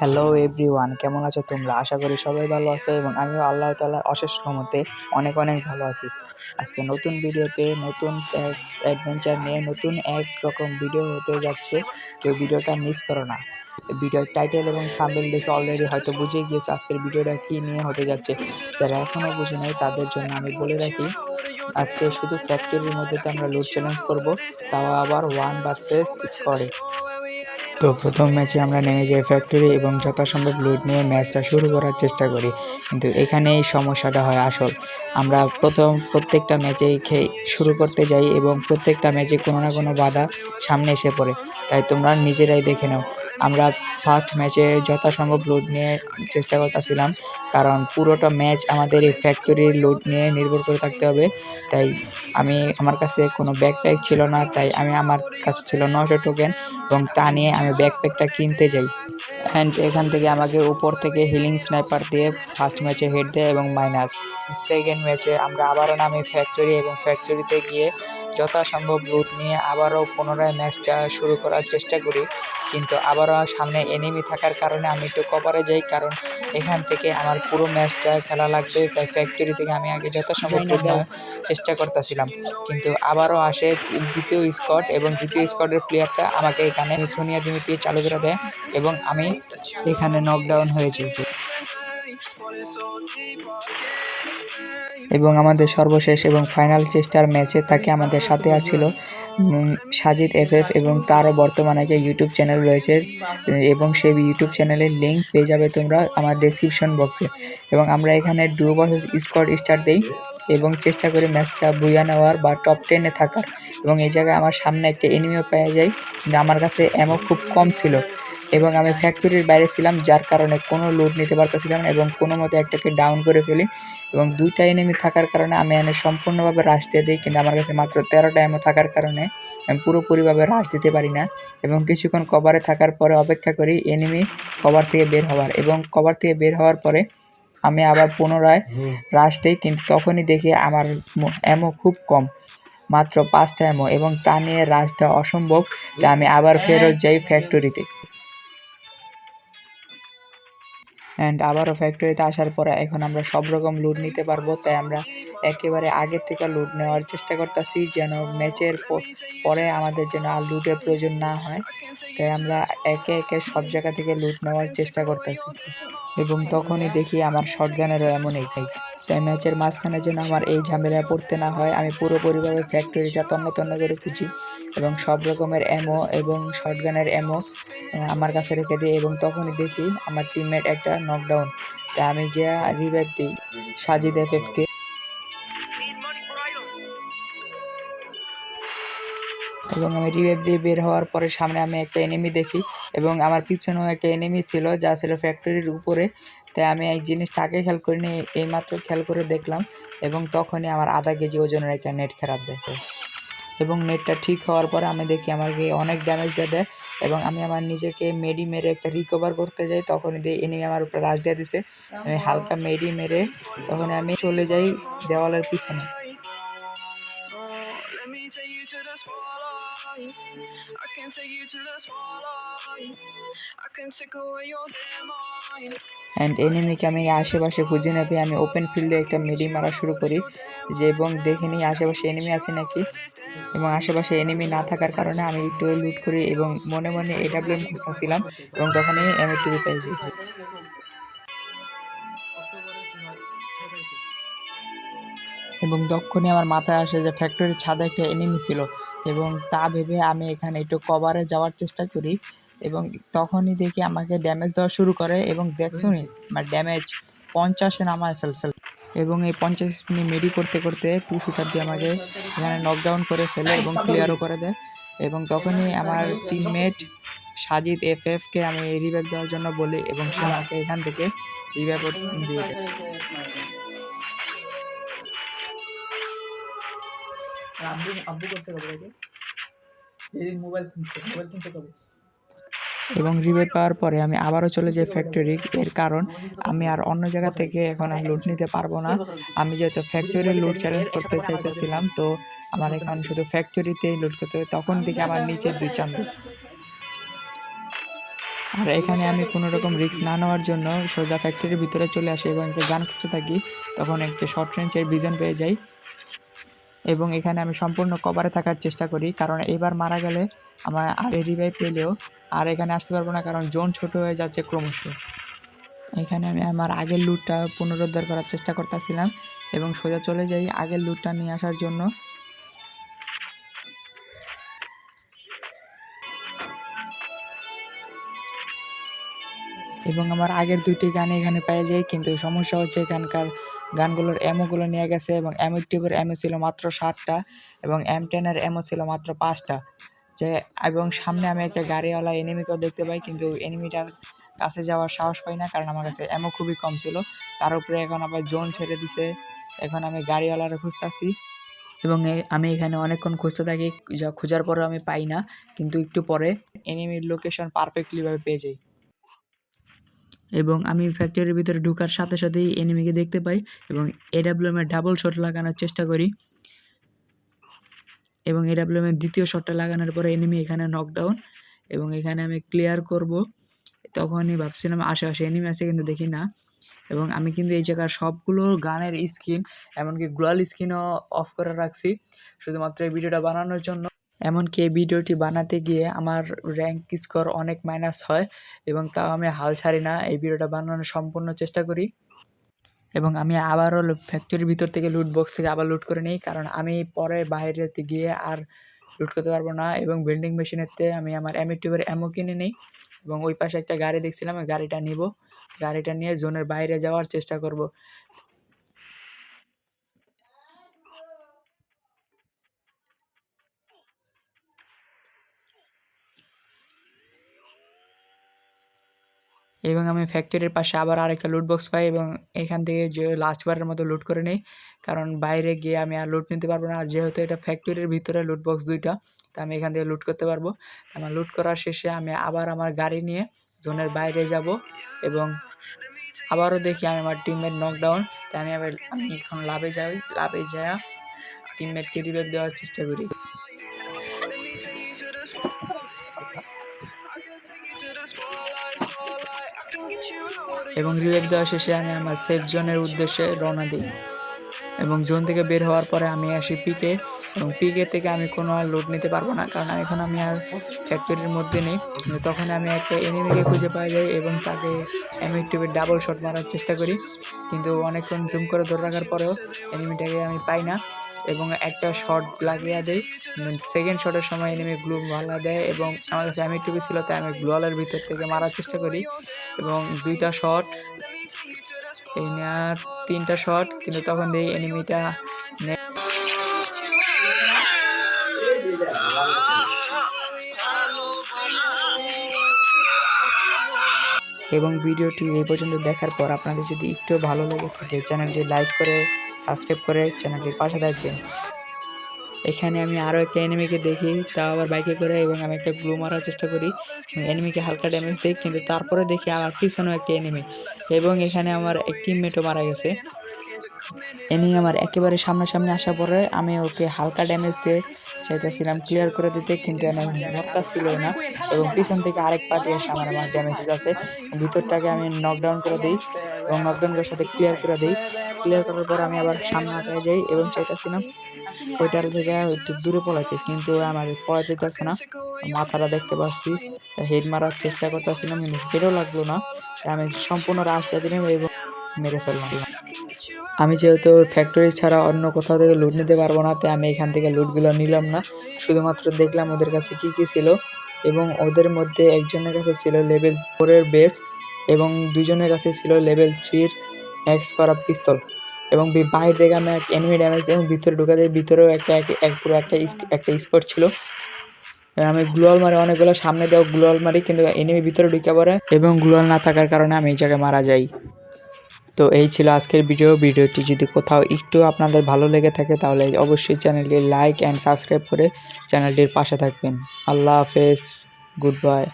Hello everyone কেমন আছো তোমরা? আশা করি সবাই ভালো আছো এবং আমিও আল্লাহ তালার অশেষ রহমতে অনেক অনেক ভালো আছি। আজকে নতুন ভিডিওতে নতুন অ্যাডভেঞ্চার নিয়ে নতুন এক রকম ভিডিও হতে যাচ্ছে। কেউ ভিডিওটা মিস করো না। ভিডিওর টাইটেল এবং থাম্বনেল দেখে অলরেডি হয়তো বুঝে গিয়েছে আজকের ভিডিওটা কী নিয়ে হতে যাচ্ছে। যারা এখনও বুঝে নাই, তাদের জন্য আমি বলে রাখি, আজকে শুধু ফ্যাক্টরির মধ্যে আমরা লুট চ্যালেঞ্জ করব, তাও আবার ওয়ান ভার্সেস স্কোয়াডে তো প্রথম ম্যাচে আমরা নেমে যাই ফ্যাক্টরি এবং যথাসম্ভব লুট নিয়ে ম্যাচটা শুরু করার চেষ্টা করি। কিন্তু এখানেই সমস্যাটা হয় আসল। আমরা প্রথম প্রত্যেকটা ম্যাচেই খেয়ে শুরু করতে যাই এবং প্রত্যেকটা ম্যাচে কোনো না কোনো বাধা সামনে এসে পড়ে। তাই তোমরা নিজেরাই দেখে নাও। আমরা ফার্স্ট ম্যাচে যথাসম্ভব লোড নিয়ে চেষ্টা করতেছিলাম। কারণ পুরোটা ম্যাচ আমাদের এই ফ্যাক্টরির লোড নিয়ে নির্ভর করে থাকতে হবে। তাই আমি আমার কাছে কোনো ব্যাকপ্যাক ছিল না, তাই আমি আমার কাছে ছিল নশো টোকেন এবং তা নিয়ে আমি ব্যাকপ্যাকটা কিনতে যাই। অ্যান্ড এখান থেকে আমাকে উপর থেকে হিলিং স্নাইপার দিয়ে ফার্স্ট ম্যাচে হেড দেয় এবং মাইনাস সেকেন্ড ম্যাচে আমরা আবারও নামি ফ্যাক্টরি এবং ফ্যাক্টরিতে গিয়ে যথাসম্ভব লুট নিয়ে আবারও পুনরায় ম্যাচটা শুরু করার চেষ্টা করি। কিন্তু আবারও সামনে এনিমি থাকার কারণে আমি একটু কভারে যাই কারণ এখান থেকে আমার পুরো ম্যাচটা খেলা লাগবে। তাই ফ্যাক্টরি থেকে আমি আগে যথাসম্ভব লুট নেওয়ার চেষ্টা করতেছিলাম। কিন্তু আবারও আসে দ্বিতীয় স্কট এবং দ্বিতীয় স্কটের প্লেয়ারটা আমাকে এখানে সোনিয়া দিমিত্রি চালু করে দেয় এবং আমি এখানে নকডাউন হয়েছি। এবং আমাদের সর্বশেষ এবং ফাইনাল চেষ্টার ম্যাচে তাকে আমাদের সাথে আছিল সাজিদ এফ এফ এবং তারও বর্তমানে একটা ইউটিউব চ্যানেল রয়েছে, এবং সেই ইউটিউব চ্যানেলের লিঙ্ক পেয়ে যাবে তোমরা আমার ডেসক্রিপশন বক্সে এবং আমরা এখানে ডুও ভার্সেস স্কট স্টার দিই এবং চেষ্টা করি ম্যাচটা বুইয়া নেওয়ার বা টপ টেনে থাকার। এবং এই জায়গায় আমার সামনে একটা এনিমিও পাওয়া যায়, কিন্তু আমার কাছে এমও খুব কম ছিল। এবং আমি ফ্যাক্টরির বাইরে ছিলাম যার কারণে কোনো লোড নিতে পারতেছিলাম না এবং কোনো মতে একটাকে ডাউন করে ফেলি। এবং দুইটা এনিমি থাকার কারণে আমি এনে সম্পূর্ণভাবে রাশ দিয়ে দিই কিন্তু আমার কাছে মাত্র তেরোটা এমও থাকার কারণে আমি পুরোপুরিভাবে রাশ দিতে পারি না। এবং কিছুক্ষণ কভারে থাকার পরে অপেক্ষা করি এনিমি কভার থেকে বের হওয়ার। এবং কভার থেকে বের হওয়ার পরে আমি আবার পুনরায় রাশ দিই কিন্তু তখনই দেখি আমার এমও খুব কম মাত্র পাঁচটা এমও এবং তা নিয়ে রাশ দেওয়া অসম্ভব। তাই আমি আবার ফেরত যাই ফ্যাক্টরিতে অ্যান্ড আবারও ফ্যাক্টরিতে আসার পরে এখন আমরা সব রকম লুট নিতে পারব তাই আমরা একেবারে আগের থেকে লুট নেওয়ার চেষ্টা করতেছি যেন ম্যাচের পরে আমাদের যেন আর লুটের প্রয়োজন না হয়। তাই আমরা একে একে সব জায়গা থেকে লুট নেওয়ার চেষ্টা করতেছি। এবং তখনই দেখি আমার শর্টগানেরও এমনই তাই ম্যাচের মাঝখানে যেন আমার এই ঝামেলায় পড়তে না হয়, আমি পুরোপুরিভাবে ফ্যাক্টরিটা তন্ন তন্ন করে খুঁজি এবং সব রকমের অ্যামো এবং শর্টগানের অ্যামো আমার কাছে রেখে দিই এবং তখনই দেখি আমার টিমমেট একটা নকডাউন তাই আমি যে রিভাইভ দিই, সাজিদ এফ এবং আমি রিভাইভ দিয়ে বের হওয়ার পরে সামনে আমি একটা এনিমি দেখি এবং আমার পিছনেও একটা এনিমি ছিল, যা ছিল ফ্যাক্টরির উপরে। তাই আমি এই জিনিসটা আগে খেয়াল করিনি, এইমাত্র খেয়াল করে দেখলাম এবং তখনই আমার আধা কেজি ওজনের একটা নেট খারাপ দেখে। এবং নেটটা ঠিক হওয়ার পরে আমি দেখি আমাকে অনেক ড্যামেজ দিয়ে দেয় এবং আমি আমার নিজেকে মেডি মেরে একটা রিকভার করতে যাই, তখনই দিয়ে এনিমি আমার উপরে রাশ দিয়ে দিছে। আমি হালকা মেডি মেরে তখন আমি চলে যাই দেওয়ালের পিছনে। I can take you to the spotlight. I can take away your damn mind. And এনিমিকে আমি আশেপাশে খুঁজে নেবে আমি ওপেন ফিল্ডে একটা মেডি মারা শুরু করি যে, এবং দেখে নিই, আশেপাশে এনিমি আছে নাকি এবং আশেপাশে এনিমি না থাকার কারণে আমি একটু লুট করি এবং মনে মনে এডাব্লিউএম খুঁজতেছিলাম এবং তখনই এম টুবি পেয়ে যাই এবং তখনই আমার মাথায় আসে যে ফ্যাক্টরির ছাদে একটা এনিমি ছিল এবং তা ভেবে আমি এখানে একটু কভারে যাওয়ার চেষ্টা করি এবং তখনই দেখি আমাকে ড্যামেজ দেওয়া শুরু করে এবং দেখছ নি, আমার ড্যামেজ পঞ্চাশে নামায় ফেল ফেল, এবং এই পঞ্চাশ মিনিট মেডি করতে করতে টু শুটার দিয়ে আমাকে এখানে নকডাউন করে ফেলে এবং ক্লিয়ারও করে দেয় এবং তখনই আমার টিমমেট সাজিদ এফ এফকে আমি রিভাইভ দেওয়ার জন্য বলি এবং সে আমাকে এখান থেকে রিভাইভ দিয়ে দেয়। আব্বু আব্বু করতে যেদিন মোবাইল কিনছে মোবাইল কিনতে এবং রিভাইভ পাওয়ার পরে আমি আবারও চলে যাই ফ্যাক্টরি এর কারণ, আমি আর অন্য জায়গা থেকে এখন আর লুট নিতে পারব না। আমি যেহেতু ফ্যাক্টরি লুট চ্যালেঞ্জ করতে চাইতেছিলাম, তো আমার এখন শুধু ফ্যাক্টরিতেই লুট করতে হবে। তখন থেকে আমার নিচে দুই চান্দ আর এখানে আমি কোনো রকম রিস্ক না নেওয়ার জন্য সোজা ফ্যাক্টরির ভিতরে চলে আসি এবং একটা গান খুঁজতে থাকি। তখন একটা শর্ট রেঞ্জের ভিজন পেয়ে যাই। এবং এখানে আমি সম্পূর্ণ কভারে থাকার চেষ্টা করি, কারণ এবার মারা গেলে আমার আর রিভাইভ পেলেও আর এখানে আসতে পারব না, কারণ জোন ছোট হয়ে যাচ্ছে ক্রমশ। এখানে আমি আমার আগের লুটটা পুনরুদ্ধার করার চেষ্টা করতেছিলাম এবং সোজা চলে যাই আগের লুটটা নিয়ে আসার জন্য। এবং আমার আগের দুইটি গান এখানে পেয়ে যাই কিন্তু সমস্যা হচ্ছে এখানকার গানগুলোর এমোগুলো নিয়ে গেছে এবং এম টিউবের এমও ছিল মাত্র ষাটটা এবং এম টেনের এমও ছিল মাত্র পাঁচটা। যে, এবং সামনে আমি একটা গাড়িওয়ালা এনিমিকেও দেখতে পাই, কিন্তু এনিমিটার কাছে যাওয়ার সাহস পাই না, কারণ আমার কাছে এমও খুবই কম ছিল। তার উপরে এখন আবার জোন ছেড়ে দিছে। এখন আমি গাড়িওয়ালারে খুঁজতেছি এবং আমি এখানে অনেকক্ষণ খুঁজতে থাকি, যা খোঁজার পরেও আমি পাই না, কিন্তু একটু পরে এনিমির লোকেশন পারফেক্টলিভাবে পেয়ে যাই। এবং আমি ফ্যাক্টরির ভিতরে ঢোকার সাথে সাথেই এনিমিকে দেখতে পাই এবং এডাব্লিউএম এর ডাবল শট লাগানোর চেষ্টা করি। এবং এডাব্লিউএম এর দ্বিতীয় শটটা লাগানোর পরে এনিমি এখানে নকডাউন এবং এখানে আমি ক্লিয়ার করব। তখনই ভাবছিলাম আশেপাশে এনিমি আছে কিন্তু দেখি না। এবং আমি কিন্তু এই জায়গার সবগুলো গানের স্ক্রিন এমনকি গ্লোয়াল স্ক্রিনও অফ করে রাখছি। শুধুমাত্র এই ভিডিওটা বানানোর জন্য। এমনকি এই ভিডিওটি বানাতে গিয়ে আমার র্যাঙ্ক স্কোর অনেক মাইনাস হয় এবং তাও আমি হাল ছাড়ি না। এই ভিডিওটা বানানোর সম্পূর্ণ চেষ্টা করি। এবং আমি আবারও ফ্যাক্টরির ভিতর থেকে লুট বক্স থেকে আবার লুট করে নিই কারণ আমি পরে বাইরেতে গিয়ে আর লুট করতে পারব না এবং বিল্ডিং মেশিনেতে আমি আমার এম টিউবের অ্যামো কিনে নিই এবং ওই পাশে একটা গাড়ি দেখছিলাম গাড়িটা নিব। গাড়িটা নিয়ে জোনের বাইরে যাওয়ার চেষ্টা করব। এবং আমি ফ্যাক্টরির পাশে আবার আরেকটা লুট বক্স পাই এবং এখান থেকে যে লাস্ট বারের মতো লুট করে নিই। কারণ বাইরে গিয়ে আমি আর লুট নিতে পারব না। আর যেহেতু এটা ফ্যাক্টরির ভিতরে লুট বক্স দুইটা, তা আমি এখান থেকে লুট করতে পারব। আমার লুট করার শেষে আমি আবার আমার গাড়ি নিয়ে জোনের বাইরে যাব এবং আবারও দেখি আমি আমার টিমমেট নকডাউন তাই আমি আবার, আমি এখন লাভে যাই, লাভে যাওয়া টিমমেটকে রিভাইভ দেওয়ার চেষ্টা করি। এবং রিভাইভ দেওয়া শেষে আমি আমার সেফ জোনের উদ্দেশ্যে রওনা দিই। এবং জোন থেকে বের হওয়ার পরে আমি আসি পিকে এবং পিকে থেকে আমি কোনো আর লোড নিতে পারব না, কারণ এখন আমি আর ফ্যাক্টরির মধ্যে নেই। তখন আমি একটা এনিমিকে খুঁজে পাওয়া যাই এবং তাকে এমএক্টিভের ডাবল শট মারার চেষ্টা করি। কিন্তু অনেকক্ষণ জুম করে ধরে রাখার পরেও এনিমিটাকে আমি পাই না। এবং একটা শট লাগিয়ে দেয়। সেকেন্ড শটের সময় এনিমি গ্লু ভালা দেয় এবং আমার কাছে এমএক্টিভি ছিল, তাই আমি গ্লোয়ালের ভিতর থেকে মারার চেষ্টা করি এবং দুইটা শট এই নেওয়ার তিনটা শট কিন্তু তখন দেখি এনিমিটা এবং ভিডিওটি এই পর্যন্ত দেখার পর আপনাদের যদি একটু ভালো লাগে থাকে, চ্যানেলটি লাইক করে, সাবস্ক্রাইব করে চ্যানেলটির পাশে থাকবেন। এখানে আমি আরও একটা এনিমিকে দেখি তা আবার বাইকে করে এবং আমি একটা গ্লু মারার চেষ্টা করি। এনিমিকে হালকা ড্যামেজ দিই, কিন্তু তারপরে দেখি আমার পিছনেও একটা এনিমি এবং এখানে আমার একটি টিমমেটও মারা গেছে। এনিমি আমার একেবারে সামনাসামনি আসার পরে আমি ওকে হালকা ড্যামেজ দিয়ে চাইতেছিলাম ক্লিয়ার করে দিতে, কিন্তু মরতা ছিল না। এবং পিছন থেকে আরেক পার্টি এসে আমার আমার ড্যামেজ আছে। ভিতরটাকে আমি নকডাউন করে দিই এবং নকডাউন করার সাথে ক্লিয়ার করে দিই। ক্লিয়ার করার পর আমি আবার সামনে আগে যাই এবং চাইতেছিলাম ওইটার থেকে একটু দূরে পলাইতে কিন্তু আমার পলাইতে যাচ্ছে না। মাথাটা দেখতে পাচ্ছি হেড মারার চেষ্টা করতেছিলাম, কিন্তু হেডও লাগল না। আমি সম্পূর্ণ রাস্তা দিলাম এবং মেরে ফেললাম। আমি যেহেতু ফ্যাক্টরি ছাড়া অন্য কোথাও থেকে লুট নিতে পারব না, তাই আমি এখান থেকে লুটগুলো নিলাম না। শুধুমাত্র দেখলাম ওদের কাছে কি কি ছিল এবং ওদের মধ্যে একজনের কাছে ছিল লেভেল ফোরের বেস্ট এবং দুজনের কাছে ছিল লেভেল থ্রির এক্স করা পিস্তল এবং বাইরে থেকে আমি এক এনিমি ড্যামেজ এবং ভিতরে ঢুকে দেয় ভিতরেও একটা এক- এক পুরো একটা একটা স্কোর ছিল। আমি গ্লোয়াল মারি, অনেকগুলো সামনে দেওয়া গ্লোয়াল মারি, কিন্তু এনিমি ভিতরে ঢুকে পড়ে এবং গ্লোয়াল না থাকার কারণে আমি এই জায়গায় মারা যাই। তো এই ছিল আজকের ভিডিও। ভিডিওটি যদি কোথাও একটু আপনাদের ভালো লেগে থাকে, তাহলে অবশ্যই চ্যানেলটি লাইক অ্যান্ড সাবস্ক্রাইব করে চ্যানেলটির পাশে থাকবেন। আল্লাহ হাফেজ। Good bye.